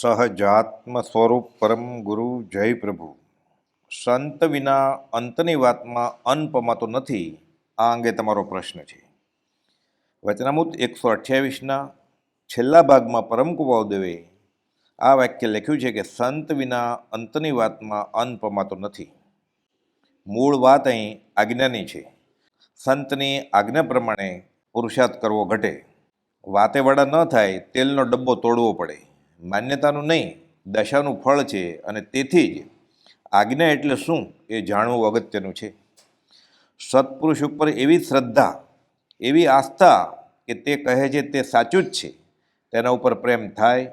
સહજાત્મ સ્વરૂપ પરમ ગુરુ જય પ્રભુ. સંત વિના અંતની વાતમાં અન્ન પમાતો નથી આ અંગે તમારો પ્રશ્ન છે. વચનામૂત એકસો અઠ્યાવીસના છેલ્લા ભાગમાં પરમ કુવાવદેવે આ વાક્ય લખ્યું છે કે સંત વિના અંતની વાતમાં અન્ન પમાતો નથી. મૂળ વાત અહીં આજ્ઞાની છે. સંતની આજ્ઞા પ્રમાણે પુરુષાર્થ કરવો ઘટે. વાતે વડા ન થાય તેલનો ડબ્બો તોડવો પડે. માન્યતાનું નહીં, દશાનું ફળ છે અને તેથી જ આજ્ઞા એટલે શું એ જાણવું અગત્યનું છે. સત્પુરુષ ઉપર એવી શ્રદ્ધા, એવી આસ્થા કે તે કહે છે તે સાચું જ છે. તેના ઉપર પ્રેમ થાય,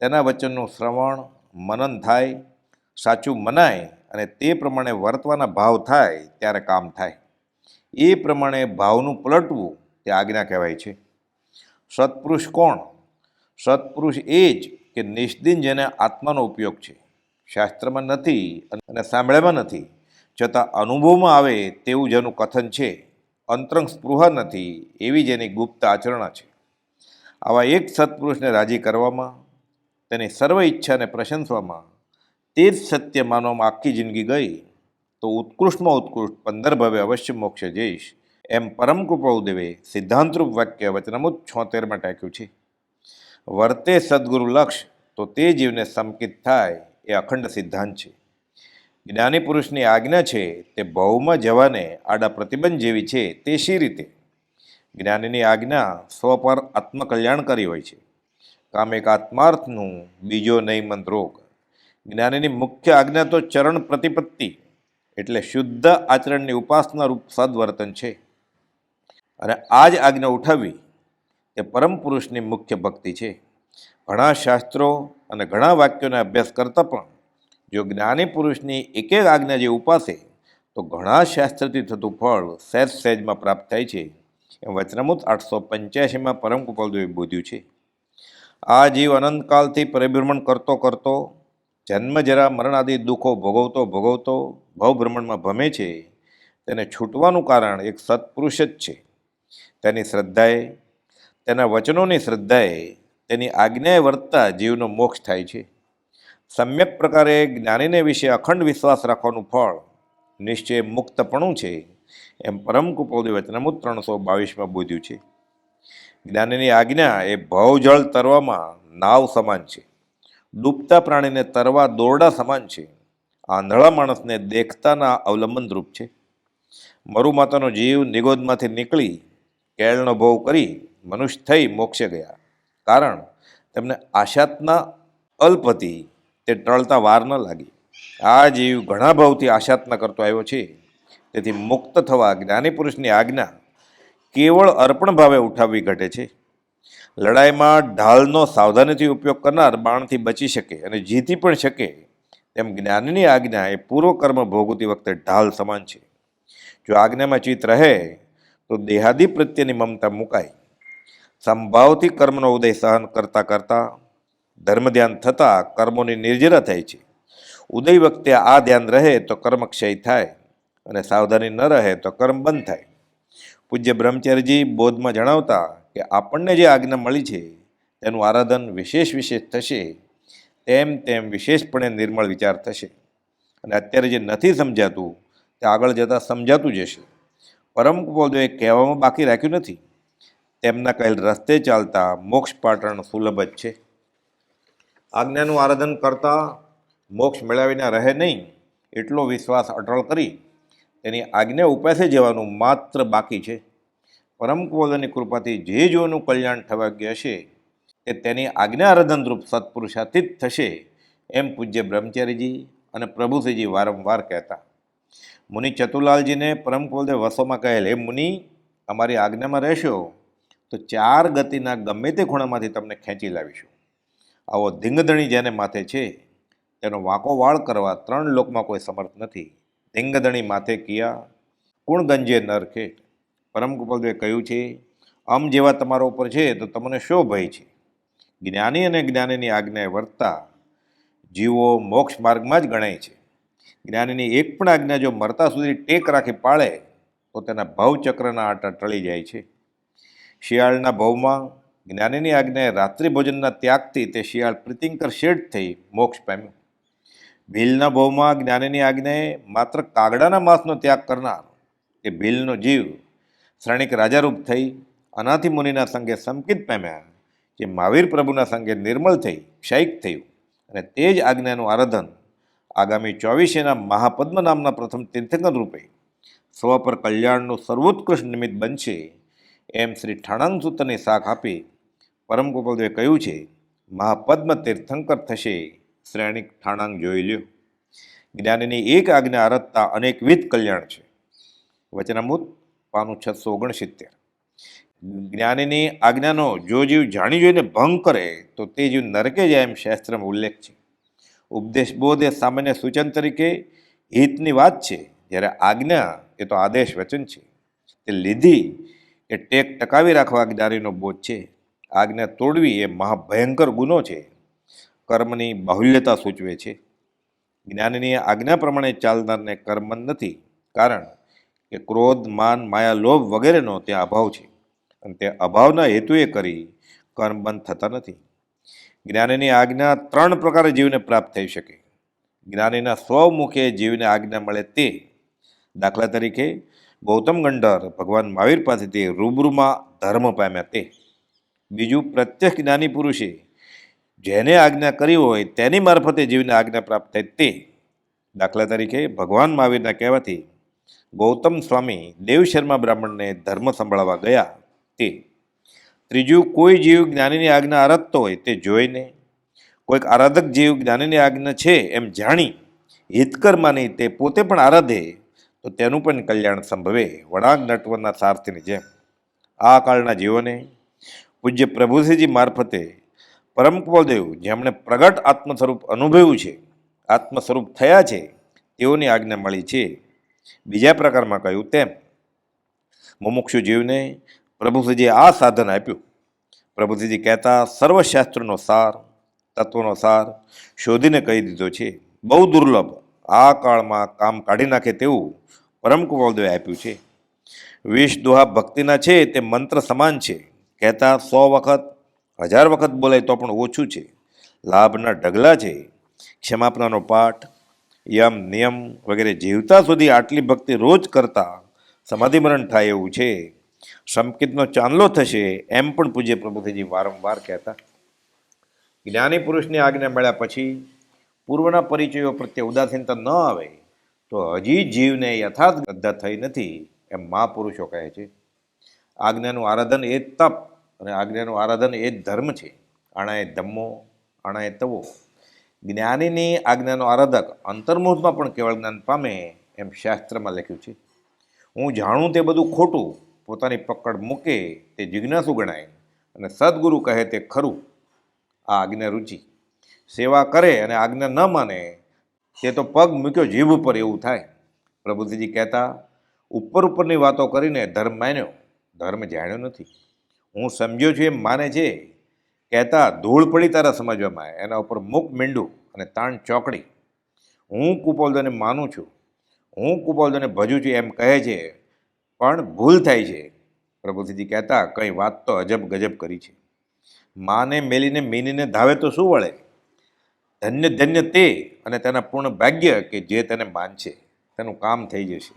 તેના વચનનું શ્રવણ, મનન થાય, સાચું મનાય અને તે પ્રમાણે વર્તવાના ભાવ થાય ત્યારે કામ થાય. એ પ્રમાણે ભાવનું પલટવું તે આજ્ઞા કહેવાય છે. સત્પુરુષ કોણ? સત્પુરુષ એ જ કે નિષ્દિન જેને આત્માનો ઉપયોગ છે. શાસ્ત્રમાં નથી અને સાંભળ્યામાં નથી. છતાં અનુભવમાં આવે તેવું જેનું કથન છે. અંતરંગ સ્પૃહા નથી એવી જેની ગુપ્ત આચરણા છે. આવા એક સત્પુરુષને રાજી કરવામાં, તેની સર્વ ઈચ્છાને પ્રશંસવામાં, તે જ સત્ય માનવામાં આખી જિંદગી ગઈ, તો ઉત્કૃષ્ટમાં ઉત્કૃષ્ટ પંદર ભવે અવશ્ય મોક્ષે જઈશ. એમ પરમ કૃપાઉદેવે સિદ્ધાંતરૂપ વાક્ય વચનામુત છોતેરમાં ટાંક્યું છે. વર્તે સદગુરુ લક્ષ, તો તે જીવને સંકિત થાય એ અખંડ સિદ્ધાંત છે. જ્ઞાની પુરુષની આજ્ઞા છે, તે ભવમાં જવાને આડા પ્રતિબંધ જેવી છે, તે શી રીતે? જ્ઞાનીની આજ્ઞા સ્વ પર આત્મકલ્યાણકારી હોય છે. કામ એક આત્માર્થનું બીજો નહીં મંદ રોગ. જ્ઞાનીની મુખ્ય આજ્ઞા તો ચરણ પ્રતિપત્તિ, એટલે શુદ્ધ આચરણની ઉપાસના રૂપ સદવર્તન છે. અને આ જ આજ્ઞા ઉઠાવવી તે પરમ પુરુષની મુખ્ય ભક્તિ છે. ઘણા શાસ્ત્રો અને ઘણા વાક્યોને અભ્યાસ કરતાં પણ જો જ્ઞાની પુરુષની એક એક આજ્ઞા જે ઉપાસે, તો ઘણા શાસ્ત્રથી થતું ફળ સહેજ સહેજમાં પ્રાપ્ત થાય છે. એમ વચનામૃત આઠસો પંચ્યાસીમાં પરમ કૃપાલદેવે બોધ્યું છે. આ જીવ અનંતકાલથી પરિભ્રમણ કરતો કરતો, જન્મ જરા મરણ આદિ દુઃખો ભોગવતો ભોગવતો ભવભ્રમણમાં ભમે છે. તેને છૂટવાનું કારણ એક સત્પુરુષ જ છે. તેની શ્રદ્ધાએ તેના વચનોની શ્રદ્ધાએ તેની આજ્ઞાએ વર્તતા જીવનો મોક્ષ થાય છે. સમ્યક પ્રકારે જ્ઞાનીને વિશે અખંડ વિશ્વાસ રાખવાનું ફળ નિશ્ચય મુક્તપણું છે એમ પરમ કુપોદી વચનમુ ત્રણસો બાવીસમાં બોધ્યું છે. જ્ઞાનીની આજ્ઞા એ ભવજળ તરવામાં નાવ સમાન છે. ડૂબતા પ્રાણીને તરવા દોરડા સમાન છે. આંધળા માણસને દેખતાના અવલંબનરૂપ છે. મરુ માતાનો જીવ નિગોદમાંથી નીકળી કેળનો ભોગ કરી મનુષ્ય થઈ મોક્ષે ગયા. કારણ તેમને આશાતના અલ્પ હતી. તે ટળતા વાર ન લાગી. આ જીવ ઘણા ભાવથી આશાતના કરતો આવ્યો છે. તેથી મુક્ત થવા જ્ઞાની પુરુષની આજ્ઞા કેવળ અર્પણ ભાવે ઉઠાવવી ઘટે છે. લડાઈમાં ઢાલનો સાવધાનીથી ઉપયોગ કરનાર બાણથી બચી શકે અને જીતી પણ શકે તેમ જ્ઞાનની આજ્ઞા એ પૂર્વકર્મ ભોગવતી વખતે ઢાલ સમાન છે. જો આજ્ઞામાં ચિત્ત રહે, તો દેહાદી પ્રત્યેની મમતા મુકાય. સંભાવથી કર્મનો ઉદય સહન કરતાં કરતાં ધર્મ ધ્યાન થતાં કર્મોની નિર્જરા થાય છે. ઉદય વખતે આ ધ્યાન રહે તો કર્મ ક્ષય થાય અને સાવધાની ન રહે તો કર્મ બંધ થાય. પૂજ્ય બ્રહ્મચારીજી બોધમાં જણાવતા કે આપણને જે આજ્ઞા મળી છે તેનું આરાધન વિશેષ વિશેષ થશે. તેમ તેમ વિશેષપણે નિર્મળ વિચાર થશે. અને અત્યારે જે નથી સમજાતું તે આગળ જતાં સમજાતું જશે પરમ કુપોદેવે કહેવામાં બાકી રાખ્યું નથી. તેમના કહેલ રસ્તે ચાલતા મોક્ષ પાટણ સુલભ જ છે. આજ્ઞાનું આરાધન કરતા મોક્ષ મેળવીને રહે નહીં એટલો વિશ્વાસ અટળ કરી તેની આજ્ઞા ઉપાસે જવાનું માત્ર બાકી છે. પરમ કુવલની કૃપાથી જે જોનું કલ્યાણ થવાગ્ય હશે તે તેની આજ્ઞા આરાધનરૂપ સત્પુરુષાથી જ થશે એમ પૂજ્ય બ્રહ્મચારીજી અને પ્રભુશ્રીજી વારંવાર કહેતા. મુનિ ચતુલાલજીને પરમ કુવલદેવ વસોમાં કહેલ, હે મુનિ, અમારી આજ્ઞામાં રહેશો. તો ચાર ગતિના ગમે તે ખૂણામાંથી તમને ખેંચી લાવીશું. આવો ધીંગધણી જેને માથે છે, તેનો વાંકો વાળ કરવા ત્રણ લોકમાં કોઈ સમર્થ નથી. ધીંગધણી માથે કિયા, કુણ ગંજે નરખે પરમ ગોપાલદેવે કહ્યું છે અમ જેવા તમારા ઉપર છે, તો તમને શો ભય છે? જ્ઞાની અને જ્ઞાનીની આજ્ઞાએ વર્તતા જીવો મોક્ષ માર્ગમાં જ ગણાય છે. જ્ઞાનીની એક પણ આજ્ઞા જો મરતા સુધી ટેક રાખી પાળે, તો તેના ભવચક્રના આટા ટળી જાય છે. શિયાળના ભવમાં જ્ઞાનીની આજ્ઞાએ રાત્રિ ભોજનના ત્યાગથી તે શિયાળ પ્રીતિંકર શેઠ થઈ મોક્ષ પામ્યું. ભીલના ભવમાં જ્ઞાનીની આજ્ઞાએ માત્ર કાગડાના માંસનો ત્યાગ કરનાર એ ભીલનો જીવ શ્રેણિક રાજારૂપ થઈ અનાથી મુનિના સંગે સંકિત પામ્યા જે મહાવીર પ્રભુના સંગે નિર્મળ થઈ ક્ષયિક થયું અને તે જ આજ્ઞાનું આરાધન આગામી ચોવીસેના મહાપદ્મ નામના પ્રથમ તીર્થંકર રૂપે સ્વ પર કલ્યાણનું સર્વોત્કૃષ્ટ નિમિત્ત બનશે એમ શ્રી ઠાણાંગ સૂત્રની શાખ આપી પરમ ગોપાલદેવે કહ્યું છે મહાપદ્મ તીર્થંકર થશે. શ્રેણિક ઠાણાંગ જોઈ લ્યો. જ્ઞાનીની એક આજ્ઞા આરતતા અનેકવિધ કલ્યાણ છે. વચનામૃત, પાનું છસો ઓગણસિત્તેર. જ્ઞાનીની આજ્ઞાનો જો જીવ જાણી જોઈને ભંગ કરે, તો તે જીવ નરકે જાય એમ શાસ્ત્રમાં ઉલ્લેખ છે. ઉપદેશ બોધ એ સામાન્ય સૂચન તરીકે હિતની વાત છે. જ્યારે આજ્ઞા એ તો આદેશ વચન છે. તે લીધી એ ટેક ટકાવી રાખવા જ્ઞાનીનો બોધ છે. આજ્ઞા તોડવી એ મહાભયંકર ગુનો છે. કર્મની બાહુલ્યતા સૂચવે છે. જ્ઞાનની આજ્ઞા પ્રમાણે ચાલનારને કર્મ નથી, કારણ કે ક્રોધ, માન, માયા, લોભ વગેરેનો ત્યાં અભાવ છે. અને તે અભાવના હેતુએ કરી કર્મ બંધ થતા નથી. જ્ઞાનીની આજ્ઞા ત્રણ પ્રકારે જીવને પ્રાપ્ત થઈ શકે. જ્ઞાનીના સ્વમુખે જીવને આજ્ઞા મળે તે દાખલા તરીકે ગૌતમ ગંડર ભગવાન મહાવીર પાસેથી રૂબરૂમાં ધર્મ પામ્યા તે. બીજું પ્રત્યક્ષ જ્ઞાની પુરુષે જેને આજ્ઞા કરી હોય તેની મારફતે જીવને આજ્ઞા પ્રાપ્ત થાય તે. દાખલા તરીકે ભગવાન મહાવીરના કહેવાથી ગૌતમ સ્વામી દેવ શર્મા બ્રાહ્મણને ધર્મ સંભળાવવા ગયા તે. ત્રીજું, કોઈ જીવ જ્ઞાનીની આજ્ઞા આરાધતો હોય તે જોઈને કોઈક આરાધક જીવ જ્ઞાનીની આજ્ઞા છે એમ જાણી હિતકર માની તે પોતે પણ આરાધે તો તેનું પણ કલ્યાણ સંભવે. વળાંક નટવરના સારથીની જેમ. આ કાળના જીવોને પૂજ્ય પ્રભુસિંહજી મારફતે પરમ કુલદેવ જેમણે પ્રગટ આત્મ સ્વરૂપ અનુભવ્યું છે આત્મ સ્વરૂપ થયા છે, તેઓની આજ્ઞા મળી છે. બીજા પ્રકારમાં કહ્યું તેમ, મુમુક્ષુ જીવને પ્રભુસિંહજીએ આ સાધન આપ્યું. પ્રભુસિંહજી કહેતા, સર્વશાસ્ત્રનો સાર, તત્વનો સાર શોધીને કહી દીધો છે. બહુ દુર્લભ આ કાળમાં કામ કાઢી નાખે તેવું પરમ કુવલદેવે આપ્યું છે. વિષ દોહા ભક્તિના છે તે મંત્ર સમાન છે. કહેતા સો વખત, હજાર વખત બોલાય તો પણ ઓછું છે. લાભના ઢગલા છે. ક્ષમાપનાનો પાઠ, યમ, નિયમ વગેરે જીવતા સુધી આટલી ભક્તિ રોજ કરતા સમાધિમરણ થાય એવું છે. સંકિતનો ચાંદલો થશે એમ પણ પૂજ્ય પ્રભુજીજી વારંવાર કહેતા. જ્ઞાની પુરુષની આજ્ઞા મળ્યા પછી પૂર્વના પરિચયો પ્રત્યે ઉદાસીનતા ન આવે, તો હજી જીવને યથાર્થ ગદ્ધા થઈ નથી એમ મહાપુરુષો કહે છે. આજ્ઞાનું આરાધન એ જ તપ અને આજ્ઞાનું આરાધન એ જ ધર્મ છે. આણાએ ધમ્મો, આણાએ તવો. જ્ઞાનીની આજ્ઞાનો આરાધક અંતર્મુહૂર્તમાં પણ કેવળ જ્ઞાન પામે એમ શાસ્ત્રમાં લખ્યું છે. હું જાણું તે બધું ખોટું, પોતાની પકડ મૂકે તે જિજ્ઞાસુ ગણાય અને સદગુરુ કહે તે ખરું. આ આજ્ઞા રુચિ. સેવા કરે અને આજ્ઞા ન માને, તે તો પગ મૂક્યો જીભ ઉપર એવું થાય. પ્રભુજીજી કહેતા, ઉપર ઉપરની વાતો કરીને ધર્મ માન્યો. ધર્મ જાણ્યો નથી. હું સમજ્યો છું એમ માને છે. કહેતા, ધૂળ પડી તારા સમજવામાં એના ઉપર મુખ મીંડું અને તાણ ચોકડી. હું કુપોલદોને માનું છું. હું કુપોલદોને ભજું છું એમ કહે છે. પણ ભૂલ થાય છે. પ્રભુજીજી કહેતા, કંઈ વાત તો અજબ ગજબ કરી છે. માને, મેલીને, મીનીને ધાવે તો શું વળે? ધન્ય ધન્ય તે અને તેના પૂર્ણ ભાગ્ય કે જે તેને માનશે. તેનું કામ થઈ જશે.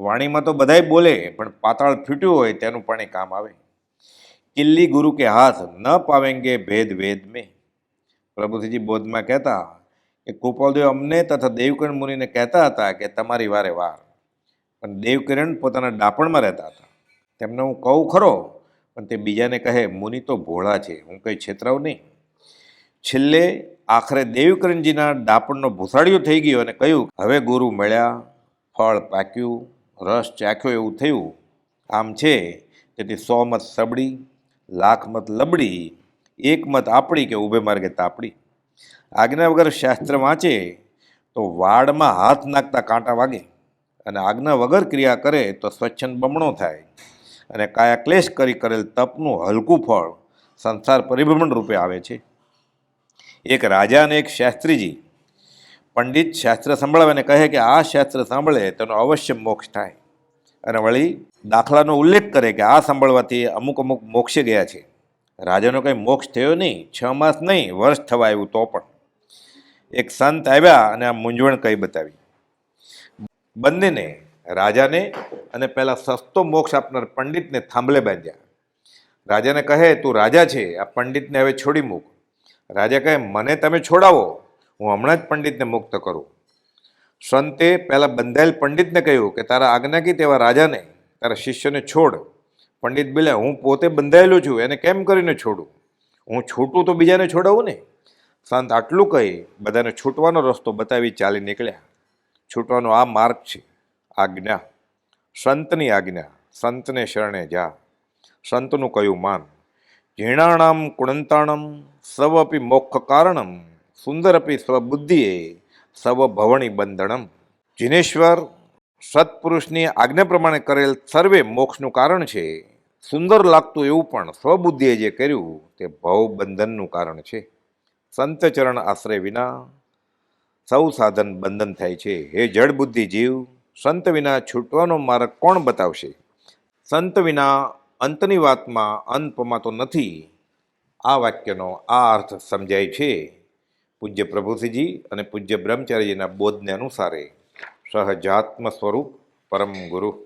વાણીમાં તો બધાય બોલે, પણ પાતાળ ફૂટ્યું હોય તેનું પણ એ કામ આવે. કિલ્લી ગુરુ કે હાથ ન પાવેંગે ભેદ વેદ મેં. પ્રભુજીજી બોધમાં કહેતા કે કૃપાલદેવ અમને તથા દેવકરણ મુનિને કહેતા હતા કે તમારી વારે વાર. પણ દેવકિરણ પોતાના ડાપણમાં રહેતા હતા. તેમને હું કહું ખરો, પણ તે બીજાને કહે, મુનિ તો ભોળા છે, હું કંઈ છેતરાવ નહીં. છેલ્લે આખરે દેવકરણજીના ડાપણનો ભૂસાડિયો થઈ ગયો અને કહ્યું, હવે ગુરુ મળ્યા, ફળ પાક્યું, રસ ચાખ્યો એવું થયું. આમ છે. તેથી સો મત સબડી લાખ મત લબડી એક મત આપણી કે ઊભે માર્ગે તાપડી. આજ્ઞા વગર શાસ્ત્ર વાંચે તો વાડમાં હાથ નાખતા કાંટા વાગે અને આજ્ઞા વગર ક્રિયા કરે તો સ્વચ્છંદ બમણો થાય. અને કાયા ક્લેશ કરી કરેલ તપનું હલકું ફળ સંસાર પરિભ્રમણ રૂપે આવે છે. એક રાજા અને એક શાસ્ત્રીજી. પંડિત શાસ્ત્ર સંભળાવે અને કહે કે આ શાસ્ત્ર સાંભળે તેનો અવશ્ય મોક્ષ થાય. અને વળી દાખલાનો ઉલ્લેખ કરે કે આ સાંભળવાથી અમુક અમુક મોક્ષે ગયા છે. રાજાનો કંઈ મોક્ષ થયો નહીં, છ માસ નહીં, વર્ષ થવા આવ્યું તો પણ. એક સંત આવ્યા અને આ મૂંઝવણ કહી બતાવી. બંનેને, રાજાને અને પહેલાં સસ્તો મોક્ષ આપનાર પંડિતને થાંભલે બાંધ્યા. રાજાને કહે, તું રાજા છે, આ પંડિતને હવે છોડી મૂક. રાજા કહે, મને તમે છોડાવો. હું હમણાં જ પંડિતને મુક્ત કરું. સંતે પહેલાં બંધાયેલ પંડિતને કહ્યું કે, તારા આજ્ઞાકી તેવા રાજાને, તારા શિષ્યને છોડ. પંડિત બોલે, હું પોતે બંધાયેલો છું, એને કેમ કરીને છોડું? હું છૂટું તો બીજાને છોડાવું ને? સંત આટલું કહી, બધાને છૂટવાનો રસ્તો બતાવી ચાલી નીકળ્યા. છૂટવાનો આ માર્ગ છે, આજ્ઞા. સંતની આજ્ઞા, સંતને શરણે જા. સંતનું કયું માન? ઝીણાણામ કુણંતાણમ સવપી મોક્ષ કારણમ સુંદરપી સ્વબુદ્ધિએ સવ ભવણી બંધણમ જીનેશ્વર સત્પુરુષની આજ્ઞા પ્રમાણે કરેલ સર્વે મોક્ષનું કારણ છે સુંદર લાગતું એવું પણ સ્વબુદ્ધિએ જે કર્યું તે ભવ બંધનનું કારણ છે સંત ચરણ આશ્રય વિના સૌ સાધન બંધન થાય છે હે જડ બુદ્ધિ જીવ સંત વિના છૂટવાનો માર્ગ કોણ બતાવશે સંત વિના અંતની વાતમાં અંત પમાતો નથી. આ વાક્યનો આ અર્થ સમજાય છે. પૂજ્ય પ્રભુસિંહજી અને પૂજ્ય બ્રહ્મચારીજીના બોધને અનુસારે સહજાત્મ સ્વરૂપ પરમ ગુરુ